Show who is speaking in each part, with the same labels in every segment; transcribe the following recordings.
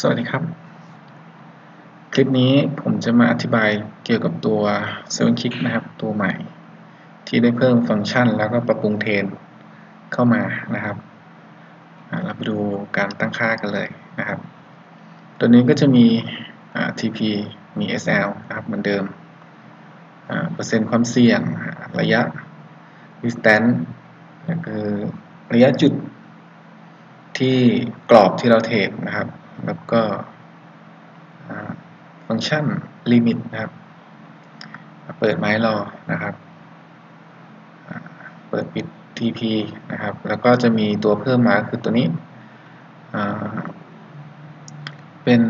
Speaker 1: สวัสดีครับ คลิปนี้ผมจะมาอธิบายเกี่ยวกับตัว7 Kick นะครับ ตัวใหม่ ที่ได้เพิ่มฟังก์ชัน แล้วก็ปรับปรุงเทรนเข้ามานะครับเราไปดูการตั้งค่ากันเลยนะครับ ตัวนี้ก็จะมี TP มี SL นะครับเหมือนเดิม เปอร์เซ็นต์ความเสี่ยงระยะ distance คือระยะจุดที่กรอบที่เราเทรดนะครับ แล้วก็ฟังก์ชัน limit นะครับ เปิดไม้รอนะครับ เปิดปิด TP นะครับ แล้วก็จะมีตัวเพิ่มมาคือตัวนี้ เป็น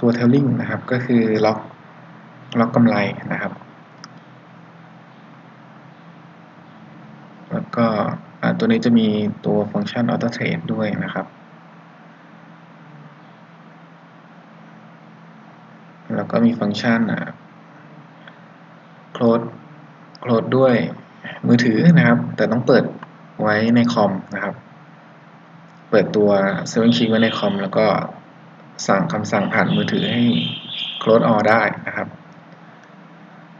Speaker 1: ตัว tailing นะครับ ก็คือล็อกล็อกกำไรนะครับ แล้วก็ตัวนี้จะมีตัวฟังก์ชัน auto trade ด้วยนะครับ แล้วก็มีฟังก์ชันอ่า close close ด้วยมือถือนะครับ แต่ต้องเปิดไว้ในคอมนะครับ เปิดตัว7 key ไว้ในคอม แล้วก็สั่งคำสั่งผ่านมือถือให้ close all ได้นะครับ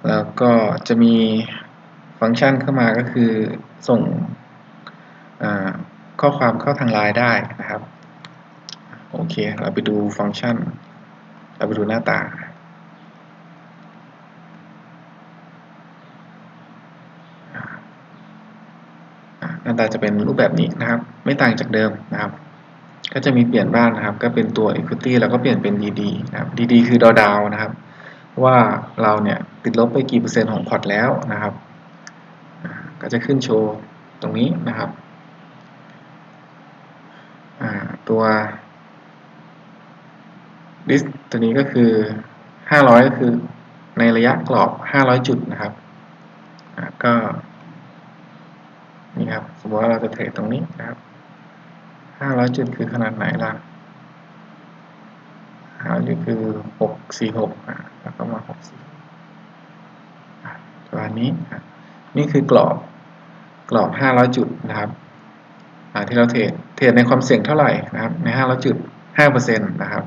Speaker 1: แล้วก็จะมีฟังก์ชันเข้ามาก็คือส่งข้อความเข้าทางไลน์ได้นะครับ โอเค เราไปดูฟังก์ชัน เราไปดูหน้าตา หน้าตาจะเป็นรูปแบบนี้นะครับ ไม่ต่างจากเดิมนะครับ ก็จะมีเปลี่ยนบ้างนะครับ ก็เป็นตัว equity แล้วก็เปลี่ยนเป็น DD นะครับ DD คือดาวดาวนะครับ ว่าเราเนี่ยติดลบไปกี่เปอร์เซ็นต์ของพอร์ตแล้วนะครับ ก็จะขึ้นโชว์ตรงนี้นะครับตัว list ตัวนี้ก็คือ 500 ก็คือในระยะกรอบ 500 จุดนะครับก็นี่ครับ สมมติว่าเราจะเทรดตรงนี้นะครับ 500 จุดคือขนาดไหนล่ะ500จุดคือ 646อะแล้วก็มา 64ตัวนี้ นี่คือกรอบ กรอบ 500 จุดนะครับที่เราเทรด เทรดในความเสี่ยงเท่าไหร่นะครับ ใน 500 จุด 5%นะครับ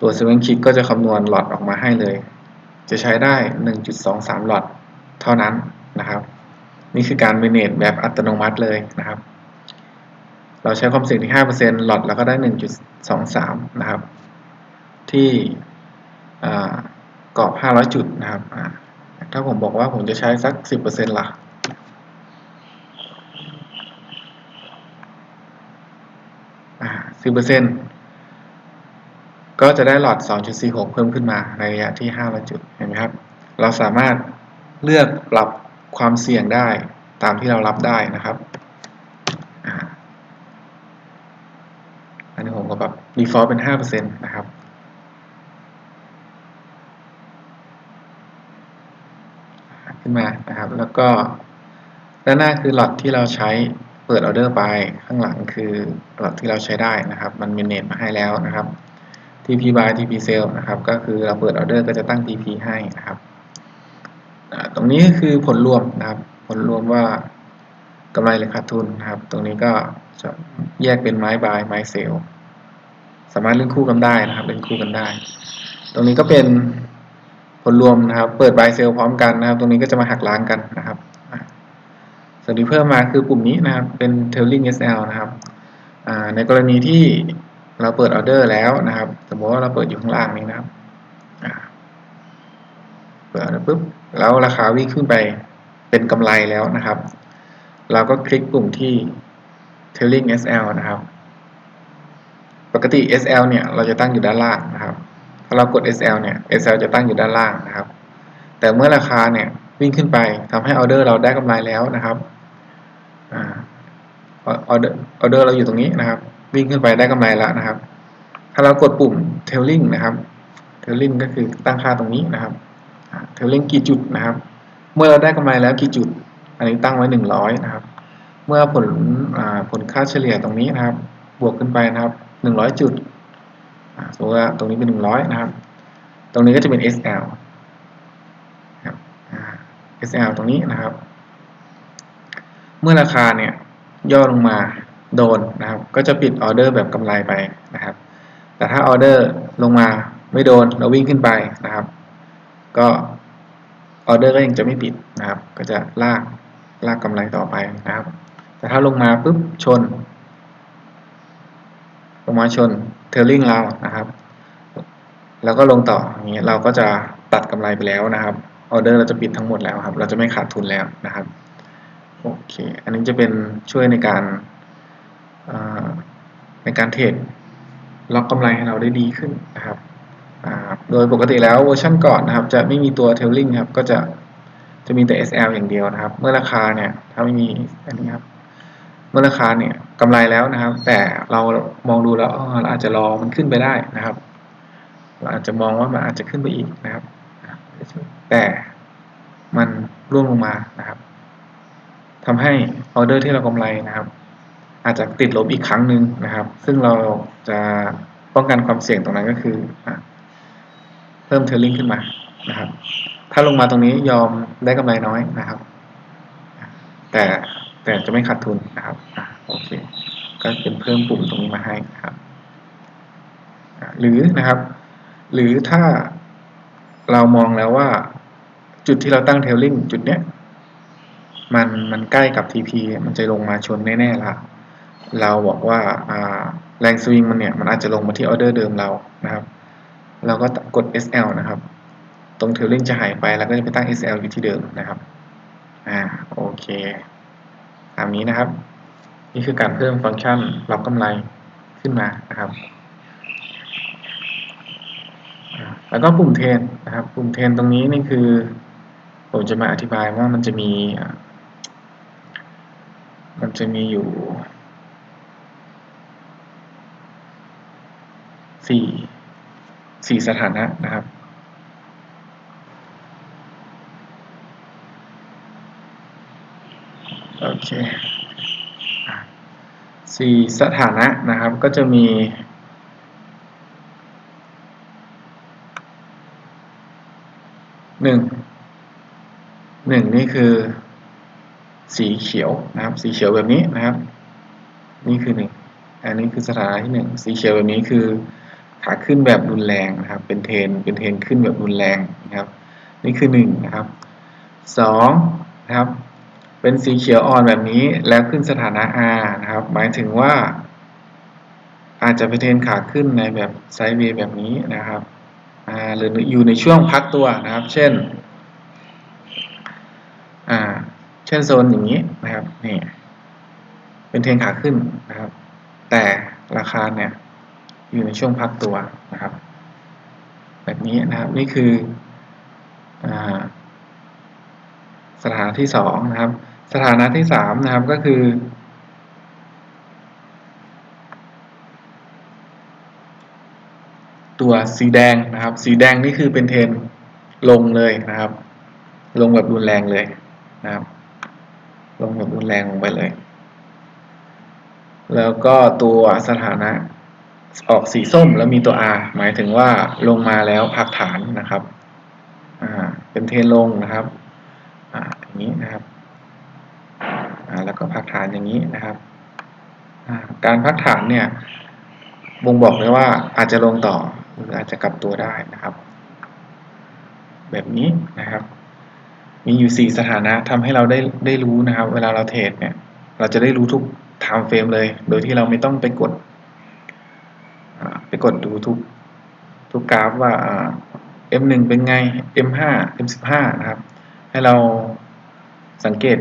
Speaker 1: ตัว7 Kick ก็จะคำนวณหลอดออกมาให้เลย จะใช้ได้ 1.23 หลอดเท่านั้นนะครับ นี่คือการ manage แบบอัตโนมัติเลยนะครับ เราใช้ความเสี่ยงที่ 5%หลอดเราก็ได้ 1.23 นะครับ ที่กรอบ 500 จุดนะครับ ถ้าผมบอกว่าผมจะใช้สัก 10%ล่ะสิบเปอร์เซ็นต์ ก็จะได้หลอด 2.46 เพิ่มขึ้นมาในระยะที่ 500 จุด เห็นไหมครับ เราสามารถเลือกปรับความเสี่ยงได้ตามที่เรารับได้นะครับ อันนี้ผมก็แบบ default เป็น 5%นะครับ ขึ้นมา นะครับ แล้วก็ด้านหน้าคือหลอดที่เราใช้เปิดออเดอร์ไป ข้างหลังคือหลอดที่เราใช้ได้นะครับ มันมีเนตมาให้แล้วนะครับ TP buy TP sell นะครับ ก็คือเราเปิดออเดอร์ก็จะตั้ง TP ให้นะครับ ตรงนี้คือผลรวมนะครับ ผลรวมว่ากำไรหรือขาดทุนนะครับ ตรงนี้ก็จะแยกเป็นไม้บายไม้เซลสามารถเล่นคู่กันได้นะครับ เล่นคู่กันได้ ตรงนี้ก็เป็นผลรวมนะครับ เปิดบายเซลพร้อมกันนะครับ ตรงนี้ก็จะมาหักล้างกันนะครับส่วนที่เพิ่มมาคือปุ่มนี้นะครับ เป็น tailing SL นะครับในกรณีที่ เราเปิดออเดอร์แล้วนะครับ สมมติว่าเราเปิดอยู่ข้างล่างนี้นะครับเปิดปุ๊บแล้วราคาวิ่งขึ้นไปเป็นกำไรแล้วนะครับ เราก็คลิกปุ่มที่ tailing SL นะครับ ปกติ SL เนี่ยเราจะตั้งอยู่ด้านล่างนะครับถ้าเรากด SL เนี่ย SL จะตั้งอยู่ด้านล่างนะครับ แต่เมื่อราคาเนี่ยวิ่งขึ้นไปทำให้ออเดอร์เราได้กำไรแล้วนะครับออเดอร์ออเดอร์เราอยู่ตรงนี้นะครับ วิ่งขึ้นไปได้กำไรแล้วนะครับ ถ้าเรากดปุ่ม tailing นะครับ tailing ก็คือตั้งค่าตรงนี้นะครับ tailing กี่จุดนะครับ เมื่อเราได้กำไรแล้วกี่จุด อันนี้ตั้งไว้หนึ่งร้อยนะครับ เมื่อผลผลค่าเฉลี่ยตรงนี้นะครับ บวกขึ้นไปนะครับหนึ่งร้อยจุดสมมติว่าตรงนี้เป็นหนึ่งร้อยนะครับ ตรงนี้ก็จะเป็น SL SL ตรงนี้นะครับ เมื่อราคาเนี่ยย่อลงมา โดนนะครับ ก็จะปิดออเดอร์แบบกำไรไปนะครับ แต่ถ้าออเดอร์ลงมาไม่โดนเราวิ่งขึ้นไปนะครับ ก็ออเดอร์ก็ยังจะไม่ปิดนะครับ ก็จะลากลากกำไรต่อไปนะครับ แต่ถ้าลงมาปุ๊บชน ลงมาชนเทลลิงเรานะครับ แล้วก็ลงต่ออย่างนี้เราก็จะตัดกำไรไปแล้วนะครับออเดอร์เราจะปิดทั้งหมดแล้วครับ เราจะไม่ขาดทุนแล้วนะครับ โอเค อันนี้จะเป็นช่วยในการ ในการเทรดล็อกกำไรให้เราได้ดีขึ้นนะครับโดยปกติแล้วเวอร์ชันก่อนนะครับ จะไม่มีตัวเทลลิงครับก็จะจะมีแต่ SL อย่างเดียวนะครับ เมื่อราคาเนี่ยถ้าไม่มีอันนี้ครับเมื่อราคาเนี่ยกำไรแล้วนะครับ แต่เรามองดูแล้วเราอาจจะรอมันขึ้นไปได้นะครับเราอาจจะมองว่ามันอาจจะขึ้นไปอีกนะครับ แต่มันร่วงลงมานะครับทำให้ออเดอร์ที่เรากำไรนะครับ อาจจะติดลบอีกครั้งหนึ่งนะครับ ซึ่งเราจะป้องกันความเสี่ยงตรงนั้นก็คือเพิ่มเทอร์ลิงขึ้นมานะครับ ถ้าลงมาตรงนี้ยอมได้กำไรน้อยนะครับ แต่แต่จะไม่ขาดทุนนะครับอโอเค ก็เป็นเพิ่มปุ่มตรงนี้มาให้นะครับหรือนะครับ หรือถ้าเรามองแล้วว่าจุดที่เราตั้งเทลลิงจุดเนี้ยมันมันใกล้กับ TP มันจะลงมาชนแน่ๆละ เราบอกว่าแรงสวิงมันเนี่ย มันอาจจะลงมาที่ออเดอร์เดิมเรานะครับ เราก็กด SL นะครับ ตรงเทลลิงจะหายไปแล้วก็จะไปตั้ง SL อยู่ที่เดิมนะครับ อ่าโอเคตามนี้นะครับ นี่คือการเพิ่มฟังก์ชันรับกำไรขึ้นมานะครับ แล้วก็ปุ่มเทนนะครับปุ่มเทนตรงนี้นี่คือ ผมจะมาอธิบายว่ามันจะมี มันจะมีอยู่สี่ สี่สถานะนะครับ โอเคสี่สถานะนะครับก็จะมีหนึ่งหนึ่งนี่คือสีเขียวนะครับ สีเขียวแบบนี้นะครับ นี่คือหนึ่งอันนี้คือสถานะที่หนึ่งสีเขียวแบบนี้คือ ขาขึ้นแบบรุนแรงนะครับ เป็นเทนเป็นเทนขึ้นแบบรุนแรงนะครับ นี่คือหนึ่งนะครับสองนะครับ เป็นสีเขียวอ่อนแบบนี้แล้วขึ้นสถานะ R นะครับ หมายถึงว่า อาจจะเป็นเทนขาขึ้นในแบบไซด์เวย์แบบนี้นะครับหรืออยู่ในช่วงพักตัวนะครับ เช่นเช่นโซนอย่างนี้นะครับนี่เป็นเทรนขาขึ้นนะครับ แต่ราคาเนี่ย อยู่ในช่วงพักตัวนะครับ แบบนี้นะครับนี่คืออสถานะที่สองนะครับ สถานะที่สามนะครับก็คือ ตัวสีแดงนะครับ สีแดงนี่คือเป็นเทนลงเลยนะครับ ลงแบบรุนแรงเลยนะครับ ลงแบบรุนแรงลงไปเลย แล้วก็ตัวสถานะ ออกสีส้มแล้วมีตัว R หมายถึงว่าลงมาแล้วพักฐานนะครับเป็นเทนลงนะครับออย่างนี้นะครับแล้วก็พักฐานอย่างนี้นะครับการพักฐานเนี่ยบ่งบอกเลยว่าอาจจะลงต่อหรืออาจจะกลับตัวได้นะครับ แบบนี้นะครับ มีอยู่ 4 สถานะทำให้เราได้ได้รู้นะครับ เวลาเราเทรดเนี่ย เราจะได้รู้ทุก time frame เลย โดยที่เราไม่ต้องไปกด กดดูทุกทุกกราฟว่า M1 เป็นไง M5 M15 นะครับ ให้เราสังเกต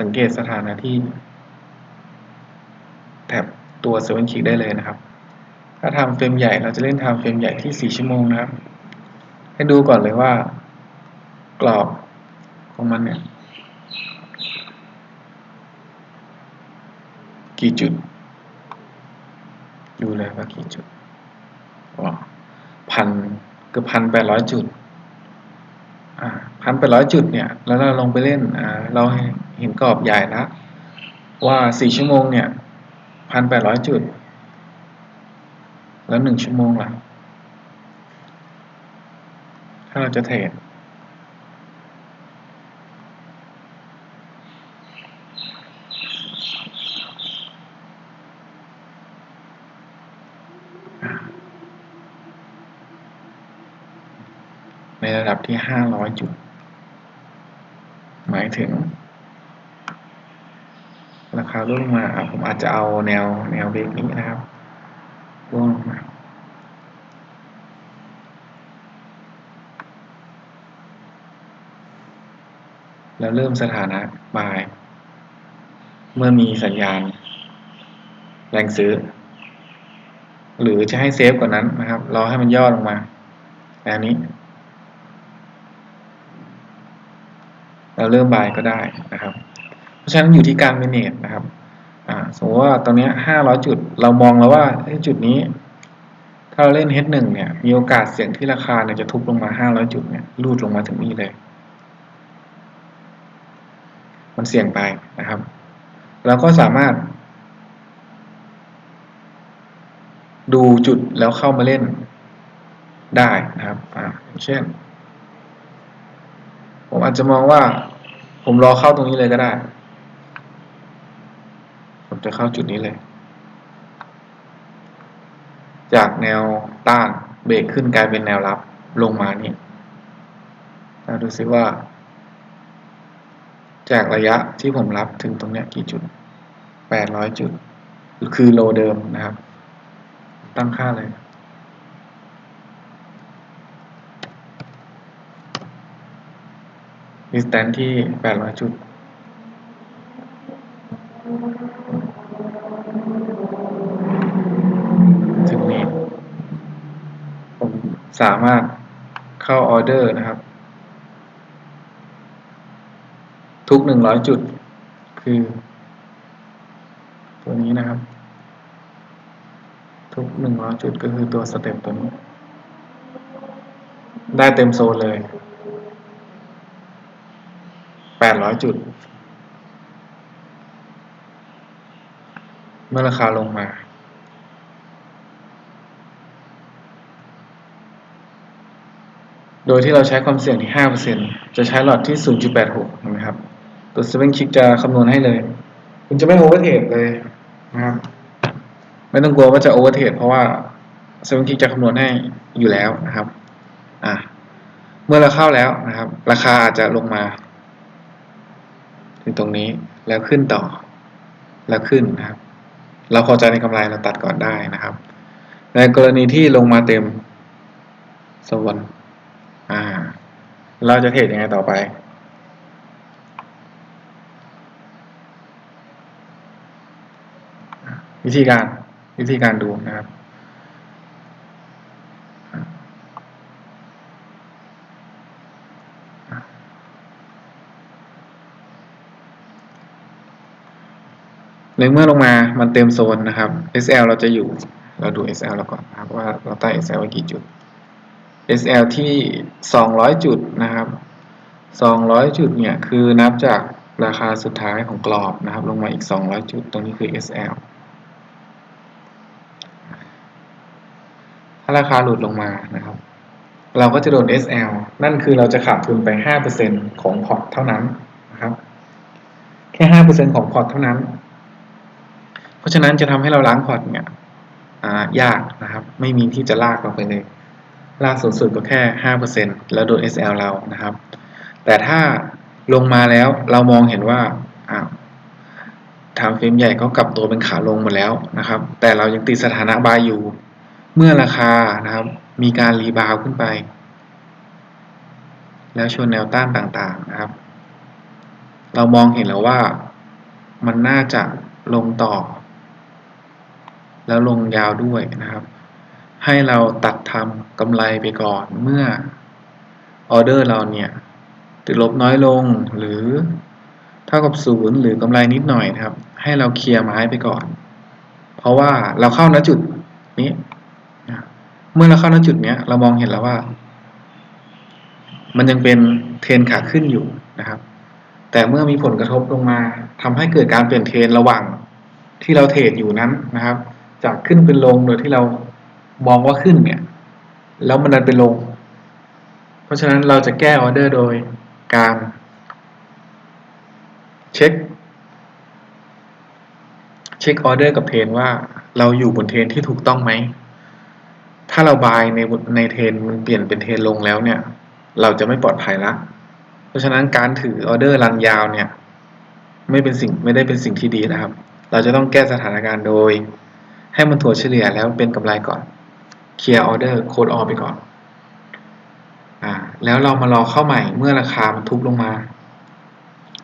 Speaker 1: สังเกตสถานะที่แท็บตัวเซเว่นคิกได้เลยนะครับ ถ้าทำเฟรมใหญ่เราจะเล่นทำเฟรมใหญ่ที่ 4 ชั่วโมงนะครับ ให้ดูก่อนเลยว่า กรอบของมันเนี่ย กี่จุด ดูเลยว่ากี่จุดพันเกือบพันแปดร้อยจุดพันแปดร้อยจุดเนี่ย แล้วเราลงไปเล่นเราเห็นกรอบใหญ่แล้วว่าสี่ชั่วโมงเนี่ยพันแปดร้อยจุด แล้วหนึ่งชั่วโมงล่ะถ้าเราจะเทรด ที่ห้าร้อยจุด หมายถึง ราคาร่วงมาผมอาจจะเอาแนวแนวเบรกนี้นะครับร่วงมาแล้วเริ่มสถานะบาย เมื่อมีสัญญาณ แรงซื้อ หรือจะให้เซฟกว่านั้นนะครับ รอให้มันย่อลงมาแนวนี้ เราเริ่มบายก็ได้นะครับ เพราะฉะนั้นอยู่ที่การเมเนจนะครับสมมติว่าตอนนี้ห้าร้อยจุดเรามองแล้วว่าจุดนี้ ถ้าเราเล่น H1 เนี่ยมีโอกาสเสี่ยงที่ราคาเนี่ยจะทุบลงมาห้าร้อยจุดเนี่ยรูดลงมาถึงนี่เลย มันเสี่ยงไปนะครับเราก็สามารถ ดูจุดแล้วเข้ามาเล่นได้นะครับ อ่าเช่น ผมอาจจะมองว่า ผมรอเข้าตรงนี้เลยก็ได้ ผมจะเข้าจุดนี้เลย จากแนวต้านเบรกขึ้นกลายเป็นแนวรับลงมานี่เราดูซิว่า จากระยะที่ผมรับถึงตรงเนี้ยกี่จุดแปดร้อยจุด คือโลเดิมนะครับ ตั้งค่าเลย ดิสแตนที่แปดร้อยจุด ถึงนี้ ผมสามารถเข้าออเดอร์นะครับ ทุกหนึ่งร้อยจุด คือ ตัวนี้นะครับ ทุกหนึ่งร้อยจุดก็คือตัวสเต็ปตัวนี้ ได้เต็มโซนเลย แปดร้อยจุด เมื่อราคาลงมา โดยที่เราใช้ความเสี่ยงที่ห้าเปอร์เซ็นจะใช้หลอดที่ศูนย์จุดแปดหกนะครับ ตัวเซเว่นคิกจะคำนวณให้เลย คุณจะไม่โอเวอร์เทรดเลยนะครับ ไม่ต้องกลัวว่าจะโอเวอร์เทรดเพราะว่าเซเว่นคิกจะคำนวณให้อยู่แล้วนะครับ อะ เมื่อเราเข้าแล้วนะครับ ราคาอาจจะลงมา ถึงตรงนี้แล้วขึ้นต่อ แล้วขึ้นนะครับ เราพอใจในกำไรเราตัดก่อนได้นะครับ ในกรณีที่ลงมาเต็มโซนอ่า เราจะเทรดยังไงต่อไปวิธีการวิธีการดูนะครับ ในเมื่อลงมามันเต็มโซนนะครับ SL เราจะอยู่ เราดู SL เราก่อนนะครับว่าเราตั้ง SL ไว้กี่จุด SL ที่ 200 จุดนะครับ 200 จุดเนี่ยคือนับจากราคาสุดท้ายของกรอบนะครับ ลงมาอีก 200 จุด ตรงนี้คือ SL ถ้าราคาหลุดลงมานะครับ เราก็จะโดน SL นั่นคือเราจะขาดทุนไป 5%ของพอร์ตเท่านั้นนะครับ แค่ 5%ของพอร์ตเท่านั้น เพราะฉะนั้นจะทำให้เราล้างพอร์ตเนี่ยยากนะครับ ไม่มีที่จะลากลงไปเลย ลากสูงสุดก็แค่ 5%แล้วโดน SL เรานะครับ แต่ถ้าลงมาแล้วเรามองเห็นว่าอ้าวทางเฟรมใหญ่เขากลับตัวเป็นขาลงหมดแล้วนะครับ แต่เรายังติดสถานะบายอยู่ เมื่อราคานะครับ มีการรีบาวขึ้นไป แล้วชนแนวต้านต่างๆนะครับ เรามองเห็นแล้วว่ามันน่าจะลงต่อ แล้วลงยาวด้วยนะครับ ให้เราตัดทำกำไรไปก่อนเมื่อออเดอร์เราเนี่ยติดลบน้อยลงหรือเท่ากับศูนย์หรือกำไรนิดหน่อยนะครับ ให้เราเคลียร์ไม้ไปก่อน เพราะว่าเราเข้าณจุดนี้เมื่อเราเข้าณจุดนี้เรามองเห็นแล้วว่า มันยังเป็นเทรนขาขึ้นอยู่นะครับ แต่เมื่อมีผลกระทบลงมาทำให้เกิดการเปลี่ยนเทรนระหว่างที่เราเทรดอยู่นั้นนะครับ จากขึ้นเป็นลงโดยที่เรามองว่าขึ้นเนี่ย แล้วมันดันเป็นลง เพราะฉะนั้นเราจะแก้ออเดอร์โดยการเช็คเช็คออเดอร์กับเทรนว่าเราอยู่บนเทรนที่ถูกต้องไหม ถ้าเราบายในในเทรนมันเปลี่ยนเป็นเทรนลงแล้วเนี่ย เราจะไม่ปลอดภัยละ เพราะฉะนั้นการถือออเดอร์รันยาวเนี่ย ไม่เป็นสิ่งไม่ได้เป็นสิ่งที่ดีนะครับ เราจะต้องแก้สถานการณ์โดย ให้มันถั่วเฉลี่ยแล้วเป็นกำไรก่อน เคลียร์ออเดอร์โคดออไปก่อนอ่าแล้วเรามารอเข้าใหม่เมื่อราคามันทุบลงมา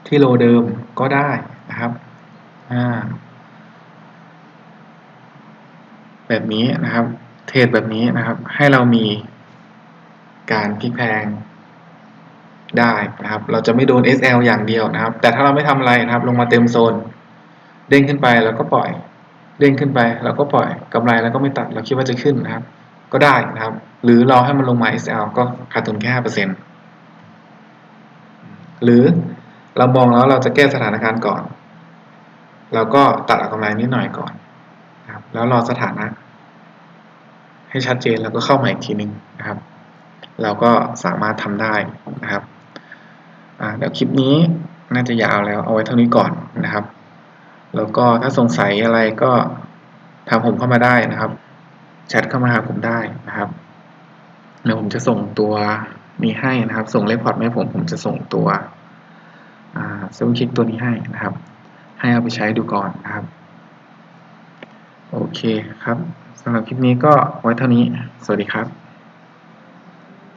Speaker 1: ที่โลเดิมก็ได้นะครับอ่าแบบนี้นะครับ เทรดแบบนี้นะครับ ให้เรามีการพลิกแพงได้นะครับ เราจะไม่โดน SL อย่างเดียวนะครับ แต่ถ้าเราไม่ทำอะไรนะครับ ลงมาเต็มโซน เด้งขึ้นไปแล้วก็ปล่อย เด้งขึ้นไปแล้วก็ปล่อยกำไรแล้วก็ไม่ตัดเราคิดว่าจะขึ้นนะครับ ก็ได้นะครับ หรือรอให้มันลงมา SL ก็ขาดทุนแค่ห้าเปอร์เซ็นหรือเรามองแล้วเราจะแก้สถานการณ์ก่อนเราก็ตัดเอากำไรนิดหน่อยก่อนนะครับ แล้วรอสถานะ ให้ชัดเจนแล้วก็เข้ามาอีกทีหนึ่งนะครับ เราก็สามารถทำได้นะครับเดี๋ยวคลิปนี้น่าจะยาวแล้วเอาไว้เท่านี้ก่อนนะครับ แล้วก็ถ้าสงสัยอะไรก็ถามผมเข้ามาได้นะครับแชทเข้ามาหาผมได้นะครับเดี๋ยวผมจะส่งตัวนี้ให้นะครับ ส่งเลคคอร์ดให้ผมผมจะส่งตัวเซลล์คลิกตัวนี้ให้นะครับ ให้เอาไปใช้ดูก่อนนะครับ โอเคครับสำหรับคลิปนี้ก็ไว้เท่านี้ สวัสดีครับ